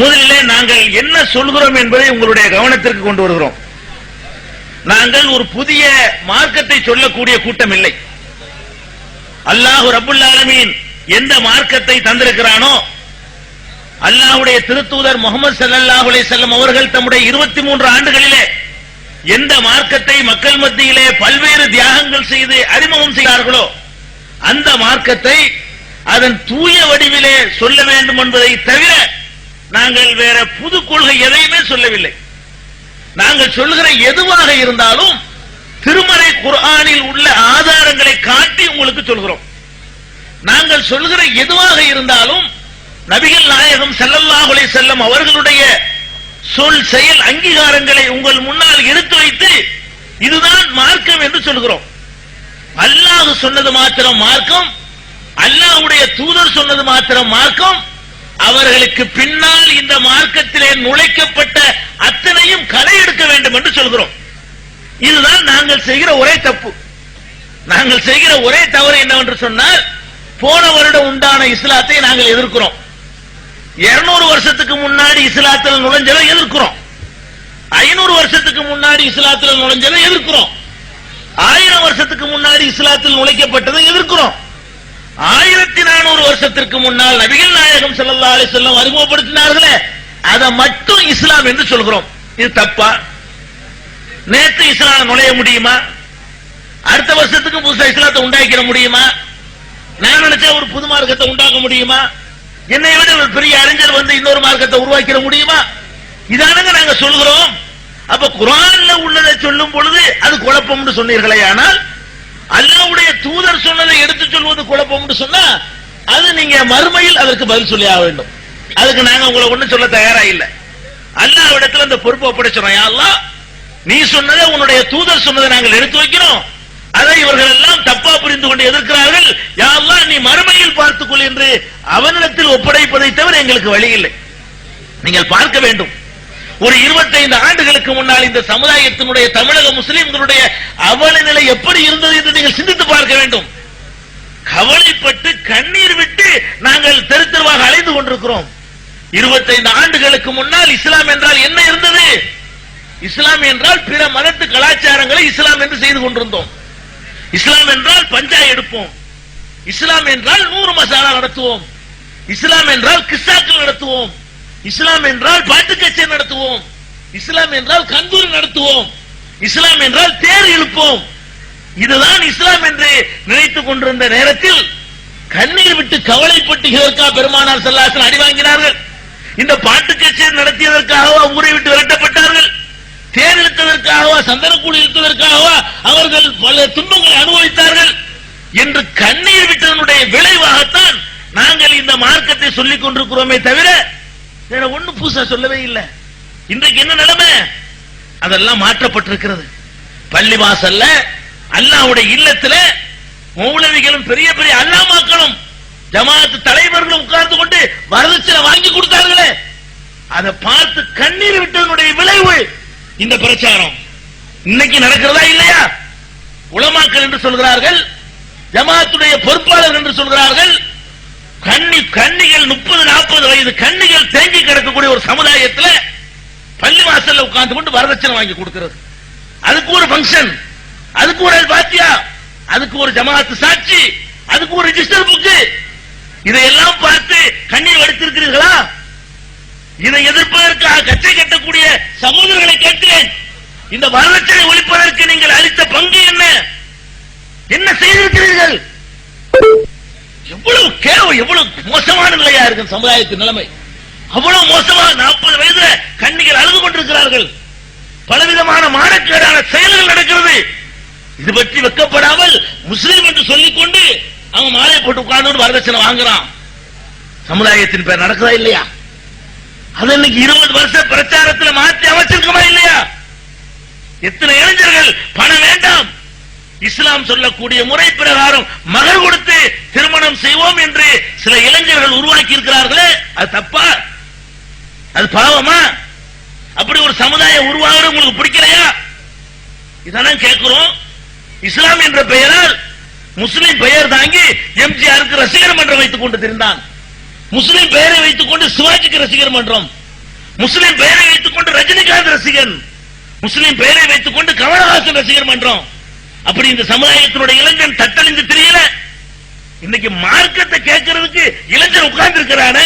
முதலிலே நாங்கள் என்ன சொல்கிறோம் என்பதை உங்களுடைய கவனத்திற்கு கொண்டு வருகிறோம். நாங்கள் ஒரு புதிய மார்க்கத்தை சொல்லக்கூடிய கூட்டம் இல்லை. அல்லாஹு ரபுல் ஆலமீன் எந்த மார்க்கத்தை தந்திருக்கிறானோ அல்லாஹுடைய திருத்தூதர் முகமது ஸல்லல்லாஹு செல்லம் அவர்கள் தம்முடைய இருபத்தி மூன்று ஆண்டுகளிலே எந்த மார்க்கத்தை மக்கள் மத்தியிலே பல்வேறு தியாகங்கள் செய்து அறிமுகம் செய்தார்களோ அந்த மார்க்கத்தை அதன் தூய வடிவிலே சொல்ல வேண்டும் என்பதை தவிர நாங்கள் வேற புது கொள்கை எதையுமே சொல்லவில்லை. நாங்கள் சொல்லுகிற எதுவாக இருந்தாலும் திருமறை குர்ஆனில் உள்ள ஆதாரங்களை காட்டி உங்களுக்கு சொல்கிறோம். நாங்கள் சொல்லுகிற எதுவாக இருந்தாலும் நபிகள் நாயகம் செல்லல்லாஹுலே செல்லம் அவர்களுடைய சொல் செயல் அங்கீகாரங்களை உங்கள் முன்னால் எடுத்து வைத்து இதுதான் மார்க்கம் என்று சொல்கிறோம். அல்லாஹ் சொன்னது மாத்திரம் மார்க்கம் அல்லாஹுடைய தூதர் சொன்னது மாத்திரம் மார்க்கம் அவர்களுக்கு பின்னால் இந்த மார்க்கத்திலே நுழைக்கப்பட்ட அத்தனையும் களை எடுக்க வேண்டும் என்று சொல்கிறோம். இதுதான் நாங்கள் செய்கிற ஒரே தப்பு. நாங்கள் செய்கிற ஒரே தவறு என்னவென்று சொன்னால் போன வருடம் உண்டான இஸ்லாத்தை நாங்கள் எதிர்க்கிறோம். இருநூறு வருஷத்துக்கு முன்னாடி இஸ்லாத்தில் நுழைஞ்சதை எதிர்க்கிறோம். ஐநூறு வருஷத்துக்கு முன்னாடி இஸ்லாத்தில் நுழைஞ்சதை எதிர்க்கிறோம். ஆயிரம் வருஷத்துக்கு முன்னாடி இஸ்லாத்தில் நுழைக்கப்பட்டதை எதிர்க்கிறோம். ஆயிரத்தி நானூறு வருஷத்திற்கு முன்னால் நபிகள் நாயகம் ஸல்லல்லாஹு அலி செல்லம் அறிமுகப்படுத்தினார்களே அதை மட்டும் இஸ்லாம் என்று சொல்கிறோம். இது தப்பா? நேற்று இஸ்லாம் நுழைய முடியுமா? அடுத்த வருஷத்துக்கு புதுசா இஸ்லாத்தை உண்டாக்கிட முடியுமா? நான் நினைச்சா ஒரு புது மார்க்கத்தை உண்டாக்க முடியுமா? என்னை விட ஒரு பெரிய அறிஞர் வந்து இன்னொரு மார்க்கத்தை உருவாக்கிட முடியுமா? இதானுங்க நாங்க சொல்கிறோம். அப்ப குரான்ல உள்ளதை சொல்லும் பொழுது அது குழப்பம்னு சொன்னீர்களே ஆனால் அல்லாவுடைய தூதர் சொன்னதை எடுத்து சொல்வது குழப்பம்னு சொன்னா அது நீங்க மறுமையில் அதற்கு பதில் சொல்லி ஆக வேண்டும். அதுக்கு நாங்க உங்களை ஒண்ணும் சொல்ல தயாரா இல்ல. அல்லாஹ்விடத்துல அந்த பொறுப்பை ஒப்படைச்சிடும் யா நீ சொன்னதை உன்னுடைய தூதர் சொன்னதை நாங்கள் எடுத்து வைக்கிறோம். அதை இவர்கள் எல்லாம் தப்பா புரிந்து கொண்டு எதிர்க்கிறார்கள். யா நீ மறுமையில் பார்த்துக்கொள் என்று அவனிடத்தில் ஒப்படைப்பதை தவிர எங்களுக்கு வழி இல்லை. நீங்கள் பார்க்க வேண்டும். ஒரு 25 ஆண்டுகளுக்கு முன்னால் இந்த சமுதாயத்தினுடைய தமிழக முஸ்லிம்களுடைய அவல நிலை எப்படி இருந்தது என்று நீங்கள் சிந்தித்து பார்க்க வேண்டும். கவலைப்பட்டு கண்ணீர் விட்டு நாங்கள் தெரு தெருவாக அலைந்து கொண்டிருக்கிறோம். 25 ஆண்டுகளுக்கு முன்னால் இஸ்லாம் என்றால் என்ன இருந்தது? இஸ்லாம் என்றால் பிற மதத்து கலாச்சாரங்களை இஸ்லாம் என்று செய்து கொண்டிருந்தோம். இஸ்லாம் என்றால் பஞ்சாய் எடுப்போம். இஸ்லாம் என்றால் நூறு மசாலா நடத்துவோம். இஸ்லாம் என்றால் கிஸ்ஸாக்கள் நடத்துவோம். இஸ்லாம் என்றால் பாட்டு கச்சேரி நடத்துவோம். இஸ்லாம் என்றால் கந்தூரி நடத்துவோம். இஸ்லாம் என்றால் தேர் இழுப்போம். இதுதான் இஸ்லாம் என்று நினைத்துக் கொண்டிருந்த நேரத்தில் கண்ணீர் விட்டு கவலைப்பட்டு இதற்கா பெருமானார் செல்லாசன் அடி வாங்கினார்கள். இந்த பாட்டு கச்சேரி நடத்தியதற்காகவா ஊரை விட்டு விரட்டப்பட்டார்கள். தேர் இழுத்ததற்காகவா சந்தனக்கூடி இழுத்ததற்காகவா அவர்கள் பல துன்பங்களை அனுபவித்தார்கள். என்று கண்ணீர் விட்டதனுடைய விளைவாகத்தான் நாங்கள் இந்த மார்க்கத்தை சொல்லிக் கொண்டிருக்கிறோமே தவிர வேற ஒண்ணும் புதுசா சொல்லவே இல்லை. இன்றைக்கு என்ன நிலைமை? அதெல்லாம் மாற்றப்பட்டிருக்கிறது. பள்ளி வாசல்ல அல்லாஹ்வுடைய இல்லத்துல மௌலவிகளும் பெரிய பெரிய அல்லாமாக்களும் ஜமாத்து தலைவர்கள் உட்கார்ந்து கொண்டு வரதட்சணை வாங்கி கொடுத்தார்களே. அதை பார்த்து கண்ணீர் விட்டதனுடைய விளைவு இந்த பிரச்சாரம். இன்னைக்கு நடக்கிறதா இல்லையா? உளமாக்கள் என்று சொல்கிறார்கள் ஜமாத்துடைய பொறுப்பாளர் என்று சொல்கிறார்கள் கண்ணி கண்ணிகள் முப்பது நாற்பது வயது கண்ணிகள் தேங்கி கிடக்கக்கூடிய ஒரு சமுதாயத்தில் பள்ளி வாசல்ல உட்கார்ந்து கொண்டு வரதட்சணை வாங்கி கொடுக்கிறது. அதுக்கு ஒரு ஃபங்க்ஷன் அதுக்கு ஒரு பாத்தியா அதுக்கு ஒரு ஜமாத்து சாட்சி? அதுக்கு ஒரு ரிஜிஸ்டர் புக்கு இதையெல்லாம் பார்த்து கண்ணீர் வடித்திருக்கிறீர்களா? இதை எதிர்ப்பதற்காக கச்சை கட்டக்கூடிய சகோதரர்களை கேட்கிறேன். இந்த வரலட்சணை ஒழிப்பதற்கு நீங்கள் அளித்த பங்கு என்ன? என்ன செய்திருக்கிறீர்கள்? எவ்வளவு கேவலம் எவ்வளவு மோசமான நிலையா இருக்கு சமுதாயத்தின் நிலைமை. அவ்வளவு மோசமா நாற்பது வயதுல கண்ணிகள் அழுது கொண்டிருக்கிறார்கள். பலவிதமான மானக்கேடான செயல்கள் நடக்கிறது. இது பற்றி வெக்கப்படாமல் முஸ்லீம் என்று சொல்லிக்கொண்டு அவன் மாலை போட்டு உட்கார்ந்து வரதட்சணை வாங்குறான். சமுதாயத்தின் பேர் நடக்குதா இல்லையா? அது இன்னைக்கு இருபது வருஷ பிரச்சாரத்துல மாற்றி அமைச்சிருக்கமா இல்லையா? எத்தனை இளைஞர்கள் பணம் வேண்டாம். இஸ்லாம் சொல்லக்கூடிய முறை பிரகாரம் மகள் கொடுத்து திருமணம் செய்வோம் என்று சில இளைஞர்கள் உருவாக்கி இருக்கிறார்களே. அது தப்பா? அது பாவமா? அப்படி ஒரு சமுதாயம் உருவாகிறது உங்களுக்கு பிடிக்கலையா? இதெல்லாம் கேட்கிறோம். இஸ்லாம் என்ற பெயரால் முஸ்லிம் பெயர் தாங்கி எம்ஜிஆருக்கு ரசிகர் மன்றம் வைத்துக் கொண்டு தெரிந்தான். முஸ்லிம் பெயரை வைத்துக் கொண்டு சிவாஜிக்கு ரசிகர் மன்றம். முஸ்லிம் பெயரை வைத்துக் கொண்டு ரஜினிகாந்த் ரசிகன். முஸ்லிம் பெயரை வைத்துக் கொண்டு கமலஹாசன் ரசிகர் மன்றம். அப்படி இந்த சமுதாயத்தினுடைய இளைஞன் தட்டழிந்து தெரியல இன்னைக்கு மார்க்கத்தை கேட்கறதுக்கு இளைஞர் உட்கார்ந்து இருக்கிறான